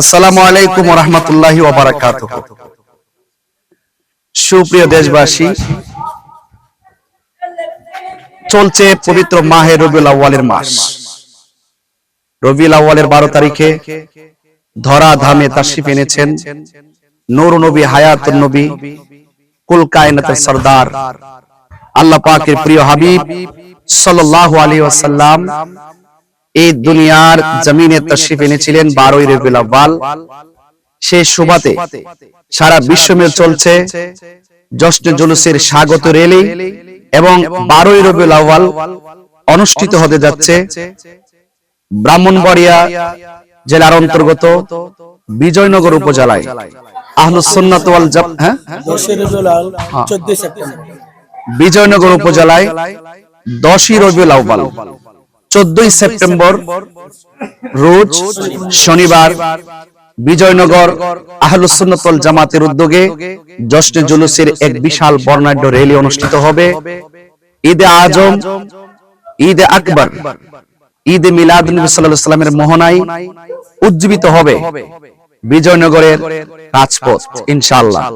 আসসালামু আলাইকুম রহমতুল্লাহি সুপ্রিয় দেশবাসী, চলছে পবিত্র মাহে রবিউল আউ্বালের মাস। রবিউল আউ্বালের বারো তারিখে ধরা ধামে তাশরিফ এনেছেন নূর নবী নবী কুল কায়নাতের সর্দার। আল্লাহ পাকের প্রিয় হাবিব এই দুনিয়ার জমিনে তশরিফ এনেছিলেন বারোই রবিউল আউ্বাল সেই সুবাতে সারা বিশ্বমেল চলছে জশ্ন জুলুসের স্বাগত রেলি এবং বারোই রবিউল আউ্বাল অনুষ্ঠিত হতে যাচ্ছে ব্রাহ্মণবাড়িয়া জেলার অন্তর্গত বিজয়নগর উপজেলায়। আহলুস সুন্নাত ওয়াল জাম হ্যাঁ? সেপ্টেম্বর। বিজয়নগর উপজেলায় দশই রবিউল আউ্বাল চোদ্দই সেপ্টেম্বর রোজ শনিবার বিজয়নগর আহলুসুন্নতল জামাতের উদ্যোগে জশ্নে জুলুসের এক বিশাল বর্ণাঢ্য র্যালি অনুষ্ঠিত হবে ঈদে আজম ঈদে আকবর। ঈদে মিলাদ নবী সাল্লাল্লাহু আলাইহি সাল্লামের মোহনায় উজ্জীবিত হবে বিজয়নগরের রাজপথ ইনশাআল্লাহ।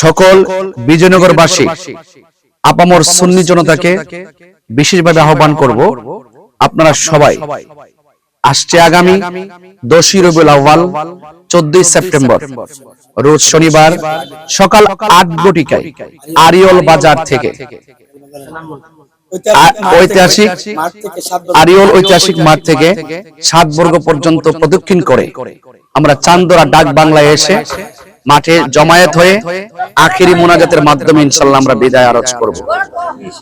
সকল বিজয়নগরবাসী আপামর সুন্নি জনতাকে বিশেষভাবে আহ্বান করব আপনারা সবাই আসছে আগামী দশই রবিউল আউ্বাল চোদ্দই সেপ্টেম্বর। রোজ শনিবার সকাল আট ঘটিকায় আরিয়ল বাজার থেকে। ঐতিহাসিক আরিয়ল ঐতিহাসিক মাঠ থেকে সাত বর্গ পর্যন্ত প্রদক্ষিণ করে আমরা চান্দরা ডাক বাংলায় এসে মাঠে জমায়েত হয়ে আখেরি মোনাজাতের মাধ্যমে ইনশাল্লাহ আমরা বিদায় আরজ করব।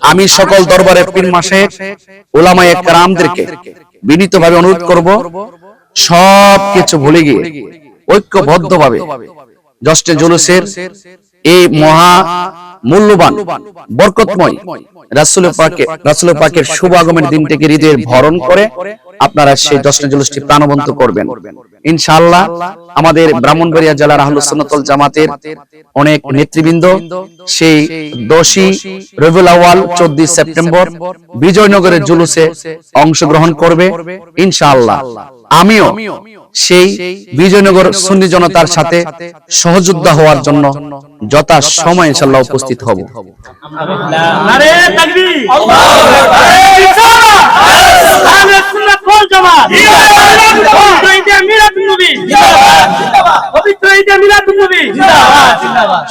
আমি সকল দরবারে পীর মাসে ওলামায়ে কেরামদেরকে বিনীতভাবে অনুরোধ করব সব কিছু ভুলে গিয়ে ঐক্যবদ্ধভাবে জষ্টে জুলুসের এই মহা মূল্যবান বরকতময় রাসুল পাকে রাসুল পাকের শুভ আগমনের দিনটিকে হৃদয়ের ভরণ করে আপনারা সেই জশ্ন জুলুসটি প্রাণবন্ত করবেন। ইনশাআল্লাহ আমাদের ব্রাহ্মণবাড়িয়া জেলার আহলুস সুন্নাতুল জামাতের অনেক নেতৃবৃন্দ সেই দোষী রবিউল আউয়াল চোদ্দই সেপ্টেম্বর বিজয়নগরের জুলুসে অংশগ্রহণ করবে ইনশাআল্লাহ। আমিও সেই বিজয়নগর সুন্নি জনতার সাথে সহযোদ্ধা হওয়ার জন্য যথা সময় ইনশাল্লাহ উপস্থিত হব। নারে তাকবীর নারে রিসালাত আহলে সুন্নাত ওয়াল জামাত। পবিত্র ঈদে মিলাদুন নবী। পবিত্র ঈদে মিলাদুন নবী।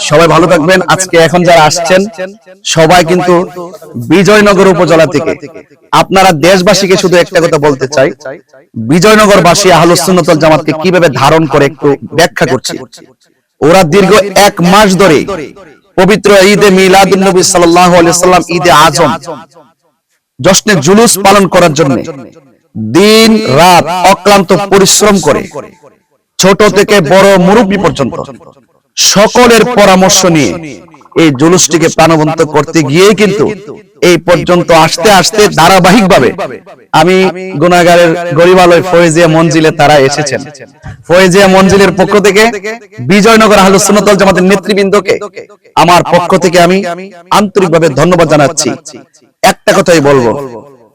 সবাই ভালো থাকবেন। আজকে এখন যারা আসছেন সবাই কিন্তু বিজয়নগর উপজেলা থেকে। আপনারা দেশবাসীকে শুধু একটা কথা বলতে চাই। বিজয়নগরবাসী আহলুসুন্নতল জামাতকে কীভাবে ধারণ করে একটু ব্যাখ্যা করছি। ওরা দীর্ঘ এক মাস ধরে পবিত্র ঈদে মিলাদুন নবী সাল্লাল্লাহু আলাইহি সাল্লাম ঈদে আজম। জশ্নে জুলুস পালন করার জন্য দিন রাত অক্লান্ত পরিশ্রম করে। ছোট থেকে বড় মুরব্বী পর্যন্ত। সকলের পরামর্শ নিয়ে এই জুলুসটিকে প্রাণবন্ত করতে গিয়ে কিন্তু এই পর্যন্ত আসতে আসতে ধারাবাহিক ভাবে আমি গুনাগারের গরিবালয় ফয়েজিয়া মঞ্জিলে তারা এসেছেন। ফয়েজিয়া মঞ্জিলের পক্ষ থেকে বিজয়নগর আহলুস সুন্নাতুল জামাতের নেতৃবৃন্দকে আমার পক্ষ থেকে আমি আন্তরিকভাবে ধন্যবাদ জানাচ্ছি। একটা কথাই বলব।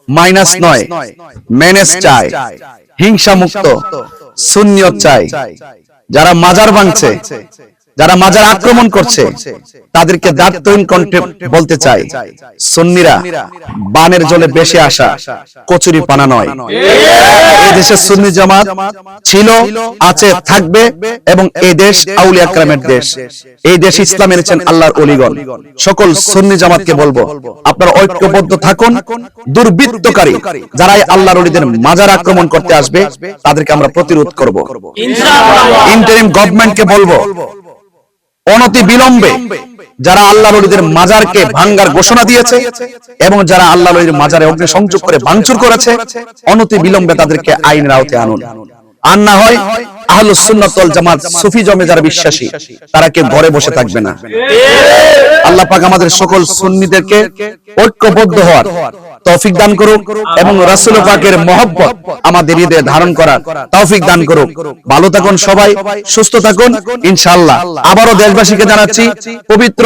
মাইনাস নয়। ম্যানেজ চাই হিংসা মুক্ত শূন্য চাই যারা মাজার ভাঙছে যারা মাজার আক্রমণ করছে তাদেরকে দাঁতহীন কণ্ঠে বলতে চাই সুন্নিরা বানের জলে বেশে আসা কচুরি পানা নয়। এই দেশের সুন্নি জামাত ছিল আছে থাকবে এবং এই দেশ আউলিয়া আকরামের দেশ। এই দেশ ইসলাম এনেছেন আল্লাহর অলিগণ। সকল সুন্নি জামাতকে বলব আপনারা ঐক্যবদ্ধ থাকুন দুর্বৃত্তকারী যারা আল্লাহর অলিদের মাজার আক্রমণ করতে আসবে তাদেরকে আমরা প্রতিরোধ করব। ইনশাআল্লাহ। ইন্টারিম গভর্নমেন্টকে বলব। অনতি বিলম্বে যারা আল্লাহ নবীদের মাজারকে ভাঙ্গার ঘোষণা দিয়েছে এবং যারা আল্লাহ নবীর মাজারে অগ্নি সংযোগ করে ভাঙচুর করেছে, অনতি বিলম্বে তাদেরকে আইনের আওতায় আনুন। আর না হয় সুন্নাতুল জামাত সুফি জমে যারা বিশ্বাসী, তারা কেউ ঘরে বসে থাকবে না। আল্লাহ পাক আমাদের সকল সুন্নিদেরকে ঐক্যবদ্ধ হওয়ার তৌফিক দান করুক এবং পাকের মহব্বত আমাদের হৃদয়ে ধারণ করার তৌফিক দান করুক। ভালো থাকুন সবাই, সুস্থ থাকুন। ইনশাআল্লাহ আবারও দেশবাসীকে জানাচ্ছি, পবিত্র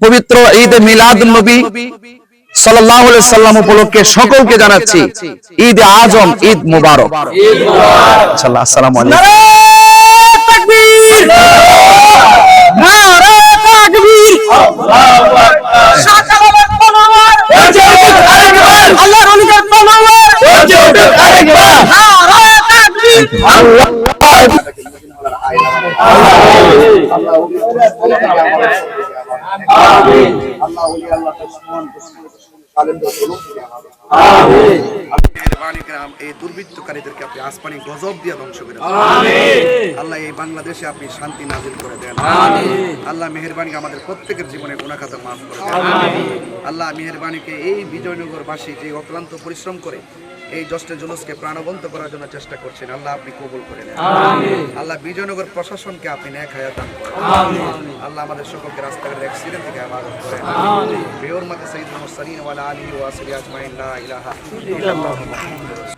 পবিত্র ঈদে মিলাদ নবী সাল্লাম উপলক্ষে সকলকে জানাচ্ছি ঈদ আজম ঈদ মুবারক। ইনশাআল্লাহ আসসালামু আলাইকুম। আল্লাহর অলিদের তলোয়ার মেহেরবানি করে আম- এই দুর্বৃত্তকারীদেরকে আপনি আসমানি গজব দিয়ে ধ্বংস করে আল্লাহ এই বাংলাদেশে আপনি শান্তি নাজিল করে দেন। আল্লাহ মেহেরবানি আমাদের প্রত্যেকের জীবনে গুণাখাতা মাফ করে দেন। আল্লাহ মেহেরবানিকে এই বিজয়নগরবাসী যে অক্লান্ত পরিশ্রম করে এই জষ্টে জুলুসকে প্রাণবন্ত করার জন্য চেষ্টা করছেন। আল্লাহ আপনি কবুল করে নেন। আল্লাহ বিজয়নগর প্রশাসনকে আপনি ন্যাক হায়াত দান করেন। আল্লাহ আমাদের সকলকে রাস্তাঘাটের অ্যাক্সিডেন্ট থেকে আবাদ করেন। বেউর মাকে সঈদ মুরসালিন ওয়ালা আলী ওয়া আসহাবিহি আজমাইন লা ইলাহা ইল্লাল্লাহ।